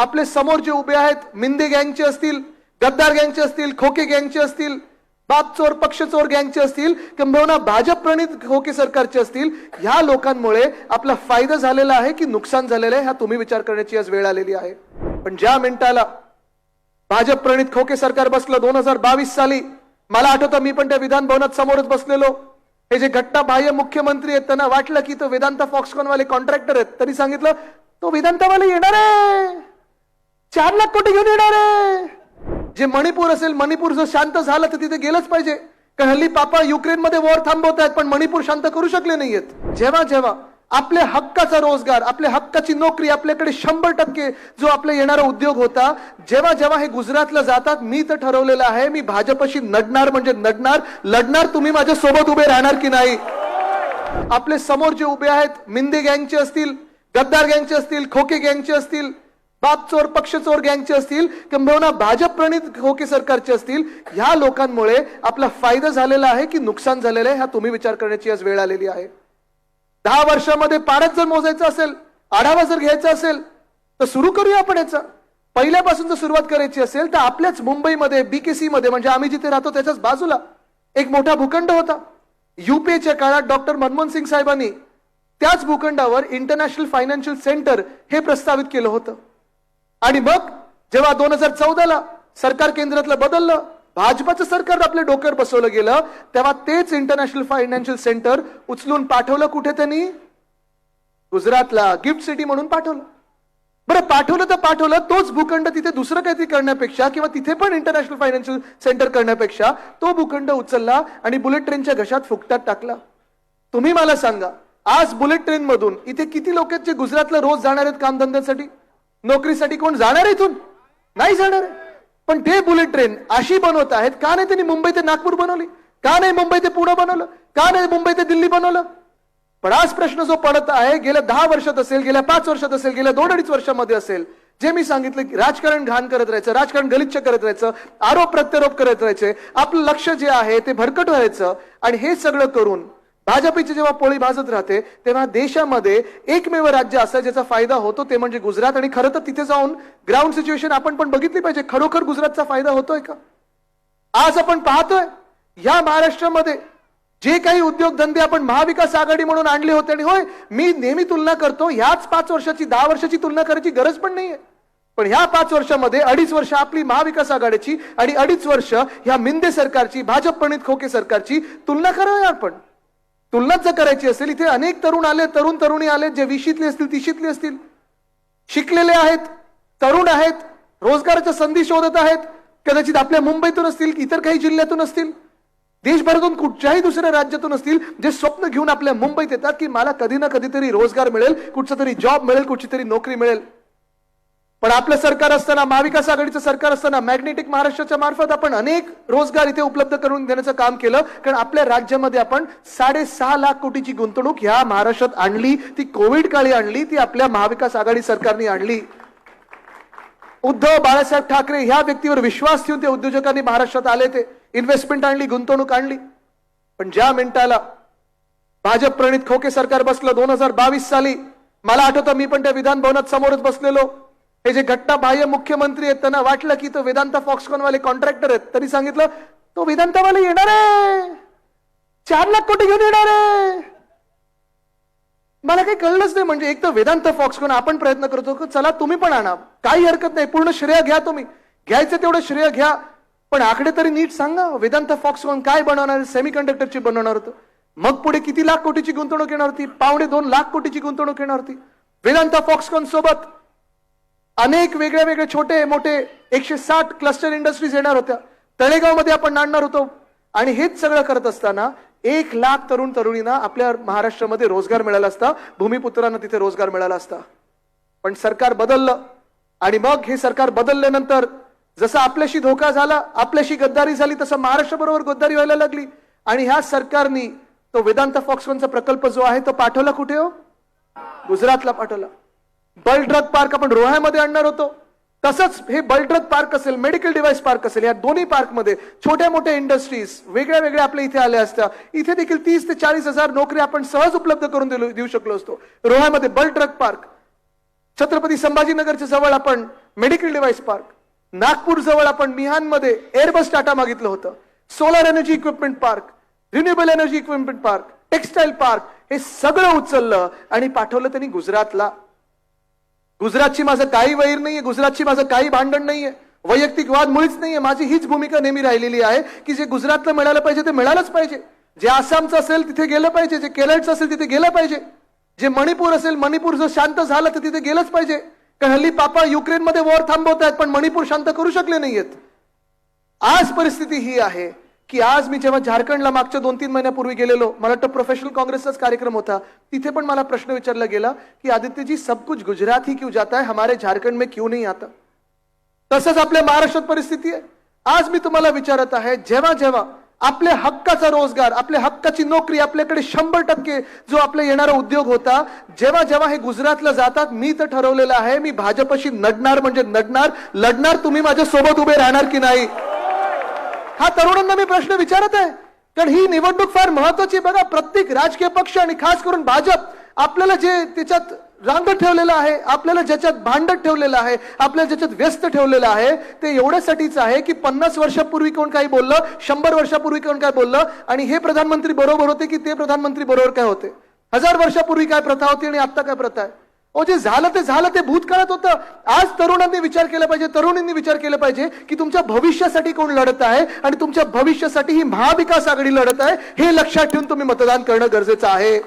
आपले समोर जे उभे आहेत मिंदे गँगचे असतील गद्दार गँगचे असतील खोके गँगचे असतील बाप चोर पक्ष चोर गँगचे असतील किंबहुना भाजप प्रणित खोके सरकारचे असतील ह्या लोकांमुळे आपला फायदा झालेला आहे की नुकसान झालेलं आहे हा तुम्ही विचार करण्याची आज वेळ आलेली आहे. पण ज्या मिनिटाला भाजप प्रणित खोके सरकार बसलं दोन हजार बावीस साली मला आठवतं मी पण त्या विधान भवनात समोरच बसलेलो. हे जे घट्टा बाह्य मुख्यमंत्री आहेत त्यांना वाटलं की तो वेदांता फॉक्सकॉनवाले कॉन्ट्रॅक्टर आहेत तरी सांगितलं तो वेदांतावाले येणार आहे. चार लाख कोटी घेऊन येणार आहे? जे मणिपूर असेल मणिपूर जर शांत झालं तर तिथे गेलंच पाहिजे. कारण हल्ली पापा युक्रेनमध्ये वॉर थांबवत आहेत पण मणिपूर शांत करू शकले नाहीयेत. जेव्हा जेव्हा आपल्या हक्काचा रोजगार आपल्या हक्काची नोकरी आपल्याकडे शंभर टक्के जो आपला येणारा उद्योग होता जेव्हा जेव्हा हे गुजरातला जातात मी तर ठरवलेलं आहे मी भाजपशी नडणार म्हणजे नडणार लढणार तुम्ही माझ्या सोबत उभे राहणार की नाही? आपले समोर जे उभे आहेत मिंदे गँगचे असतील गद्दार गँगचे असतील खोके गँगचे असतील बाप चोर पक्ष चोर गँगचे असतील किंबहुना भाजप प्रणित खोके सरकारचे असतील ह्या लोकांमुळे आपला फायदा झालेला आहे की नुकसान झालेलं आहे हा तुम्ही विचार करण्याची आज वेळ आलेली आहे. दहा वर्षामध्ये पारच जर मोजायचं असेल आढावा जर घ्यायचा असेल तर सुरू करूया आपण याचा. पहिल्यापासून जर सुरुवात करायची असेल तर आपल्याच मुंबईमध्ये बीकेसी मध्ये म्हणजे आम्ही जिथे राहतो त्याच्याच बाजूला एक मोठा भूखंड होता. युपीएच्या काळात डॉक्टर मनमोहन सिंग साहेबांनी त्याच भूखंडावर इंटरनॅशनल फायनान्शियल सेंटर हे प्रस्तावित केलं होतं. आणि मग जेव्हा दोन हजार चौदाला सरकार केंद्रातलं बदललं भाजपाचं सरकार आपल्या डोक्यावर बसवलं गेलं तेव्हा तेच इंटरनॅशनल फायनान्शियल सेंटर उचलून पाठवलं कुठे त्यांनी? गुजरातला गिफ्ट सिटी म्हणून पाठवलं. बरं पाठवलं तर पाठवलं तोच भूखंड तिथे दुसरं काहीतरी करण्यापेक्षा किंवा तिथे पण इंटरनॅशनल फायनान्शियल सेंटर करण्यापेक्षा तो भूखंड उचलला आणि बुलेट ट्रेनच्या घशात फुकटात टाकला. तुम्ही मला सांगा आज बुलेट ट्रेन मधून इथे किती लोक आहेत जे गुजरातला रोज जाणार आहेत कामधंद्यासाठी? नोकरीसाठी कोण जाणार आहे इथून? नाही जाणार आहे. पण ते बुलेट ट्रेन अशी बनवत आहेत का नाही त्यांनी मुंबई ते नागपूर बनवली? का नाही मुंबई ते पुणे बनवलं? का नाही मुंबई ते दिल्ली बनवलं? पण आज प्रश्न जो पडत आहे गेल्या दहा वर्षात असेल गेल्या पाच वर्षात असेल गेल्या दोन अडीच वर्षामध्ये असेल जे मी सांगितलं की राजकारण घाण करत राहायचं राजकारण गलिच्छ करत राहायचं आरोप प्रत्यारोप करत राहायचे आपलं लक्ष जे आहे ते भरकट व्हायचं आणि हे सगळं करून भाजपची जेव्हा पोळी भाजत राहते तेव्हा देशामध्ये एकमेव राज्य असं ज्याचा फायदा होतो ते म्हणजे गुजरात. आणि खरं तर तिथे जाऊन ग्राउंड सिच्युएशन आपण पण बघितली पाहिजे. खरोखर गुजरातचा फायदा होतोय का? आज आपण पाहतोय या महाराष्ट्रामध्ये जे काही उद्योगधंदे आपण महाविकास आघाडी म्हणून आणले होते आणि होय मी नेहमी तुलना करतो ह्याच पाच वर्षाची दहा वर्षाची तुलना करायची गरज पण नाहीये. पण ह्या पाच वर्षामध्ये अडीच वर्ष आपली महाविकास आघाडीची आणि अडीच वर्ष ह्या मिंदे सरकारची भाजप प्रणित खोके सरकारची तुलना करूया आपण. तुलनाच जर करायची असेल. इथे अनेक तरुण आले तरुण तरुणी आले जे विशीतले असतील तिशीतले असतील. शिकलेले आहेत तरुण आहेत रोजगाराच्या संधी शोधत आहेत. कदाचित आपल्या मुंबईतून असतील इतर काही जिल्ह्यातून असतील. देशभरातून कुठच्याही दुसऱ्या राज्यातून असतील जे स्वप्न घेऊन आपल्या मुंबईत येतात की मला कधी ना कधीतरी रोजगार मिळेल कुठचा तरी जॉब मिळेल कुठची तरी नोकरी मिळेल. पण आपलं सरकार असताना महाविकास आघाडीचं सरकार असताना मॅग्नेटिक महाराष्ट्राच्या मार्फत आपण अनेक रोजगार इथे उपलब्ध करून देण्याचं काम केलं. कारण आपल्या राज्यामध्ये आपण साडेसहा लाख कोटीची गुंतवणूक ह्या महाराष्ट्रात आणली ती कोविड काळी आणली ती आपल्या महाविकास आघाडी सरकारने आणली. उद्धव बाळासाहेब ठाकरे ह्या व्यक्तीवर विश्वास ठेवून ते उद्योजकांनी महाराष्ट्रात आले ते. इन्व्हेस्टमेंट आणली गुंतवणूक आणली. पण ज्या मिनिटाला भाजप प्रणित खोके सरकार बसलं दोन हजार बावीस साली मला आठवतं मी पण त्या विधान भवनात समोरच बसलेलो. हे जे घट्टा बाह्य मुख्यमंत्री आहेत त्यांना वाटलं की तो वेदांता फॉक्सकॉन वाले कॉन्ट्रॅक्टर आहेत. त्यांनी सांगितलं तो वेदांतावाले येणार आहे. चार लाख कोटी घेऊन येणार आहे. मला काही कळलंच नाही म्हणजे एक तर वेदांत फॉक्सकॉन आपण प्रयत्न करतो चला तुम्ही पण आणा. काही हरकत नाही पूर्ण श्रेय घ्या तुम्ही. घ्यायचं तेवढं श्रेय घ्या. पण आकडे तरी नीट सांगा वेदांत फॉक्सकॉन काय बनवणार सेमी कंडक्टरची बनवणार होतं. मग पुढे किती लाख कोटीची गुंतवणूक येणार होती? पावणे दोन लाख कोटीची गुंतवणूक येणार होती. वेदांत फॉक्सकॉन सोबत अनेक वेगळे वेगळे छोटे मोठे एकशे साठ क्लस्टर इंडस्ट्रीज येणार होत्या. तळेगावमध्ये आपण आणणार होतो. आणि हेच सगळं करत असताना एक लाख तरुण तरुणींना आपल्या महाराष्ट्रामध्ये रोजगार मिळाला असता. भूमिपुत्रांना तिथे रोजगार मिळाला असता. पण सरकार बदललं. आणि मग हे सरकार बदलल्यानंतर जसं आपल्याशी धोका झाला आपल्याशी गद्दारी झाली तसं महाराष्ट्राबरोबर गद्दारी व्हायला लागली. आणि ह्या सरकारनी तो वेदांत फॉक्सकॉनचा प्रकल्प जो आहे तो पाठवला कुठे हो? गुजरातला पाठवला. बलड्रग पार्क आपण रोह्यामध्ये आणणार होतो. तसंच हे बलड्रग पार्क असेल मेडिकल डिव्हाइस पार्क असेल या दोन्ही पार्कमध्ये छोट्या मोठ्या इंडस्ट्रीज वेगळ्या वेगळ्या आपल्या इथे आल्या असत्या. इथे देखील तीस ते चाळीस हजार नोकरी आपण सहज उपलब्ध करून दिलो- देऊ शकलो असतो. रोह्यामध्ये बलड्रग पार्क. छत्रपती संभाजीनगरच्या जवळ आपण मेडिकल डिव्हाइस पार्क. नागपूर जवळ आपण मिहानमध्ये एअरबस टाटा मागितलं होतं. Solar energy equipment park renewable energy equipment park textile park हे सगळं उचललं आणि पाठवलं त्यांनी गुजरातला. गुजरातची माझं काही वैर नाहीये गुजरातची माझं काही भांडण नाहीये. वैयक्तिक वाद मुळीच नाहीये. माझी हीच भूमिका नेहमी राहिलेली आहे की जे गुजरातला मिळालं पाहिजे ते मिळालंच पाहिजे. जे आसामचं असेल तिथे गेलं पाहिजे जे केरळचं असेल तिथे गेलं पाहिजे. जे मणिपूर असेल मणिपूर जर शांत झालं तर तिथे गेलंच पाहिजे. कारण हल्ली पापा युक्रेनमध्ये वॉर थांबवत आहेत पण मणिपूर शांत करू शकले नाहीयेत. आज परिस्थिती ही आहे की आज मी जेव्हा झारखंडला मागच्या दोन तीन महिन्यापूर्वी गेलेलो मला वाटतं प्रोफेशनल काँग्रेसचाच कार्यक्रम होता तिथे पण मला प्रश्न विचारला गेला की आदित्य जी सब कुछ गुजरात ही क्यों जाता है? हमारे झारखंड में क्यों नहीं आता? तसंच आपल्या महाराष्ट्रात परिस्थिती आहे. आज मी तुम्हाला विचारत आहे जेव्हा जेव्हा आपल्या हक्काचा रोजगार आपल्या हक्काची नोकरी आपल्याकडे शंभर टक्के जो आपला येणारा उद्योग होता जेव्हा जेव्हा हे गुजरातला जातात मी तर ठरवलेलं आहे मी भाजपशी नडणार म्हणजे नडणार लढणार तुम्ही माझ्या सोबत उभे राहणार की नाही? हा तरुणांना मी प्रश्न विचारत आहे. कारण ही निवडणूक फार महत्वाची बघा प्रत्येक राजकीय पक्ष आणि खास करून भाजप आपल्याला जे त्याच्यात रांगत ठेवलेलं आहे आपल्याला ज्याच्यात भांडत ठेवलेलं आहे आपल्याला ज्याच्यात व्यस्त ठेवलेलं आहे ते एवढ्यासाठीच आहे की पन्नास वर्षापूर्वी कोण काही बोललं शंभर वर्षापूर्वी कोण काय बोललं आणि हे प्रधानमंत्री बरोबर होते की ते प्रधानमंत्री बरोबर काय होते? हजार वर्षापूर्वी काय प्रथा होती आणि आता काय प्रथा आहे? ओ जे झालं ते झालं ते भूतकाळात होतं. आज तरुणांनी विचार केला पाहिजे तरुणींनी विचार केला पाहिजे की तुमच्या भविष्यासाठी कोण लढत आहे आणि तुमच्या भविष्यासाठी ही महाविकास आघाडी लढत आहे हे लक्षात ठेवून तुम्ही मतदान करणं गरजेचं आहे.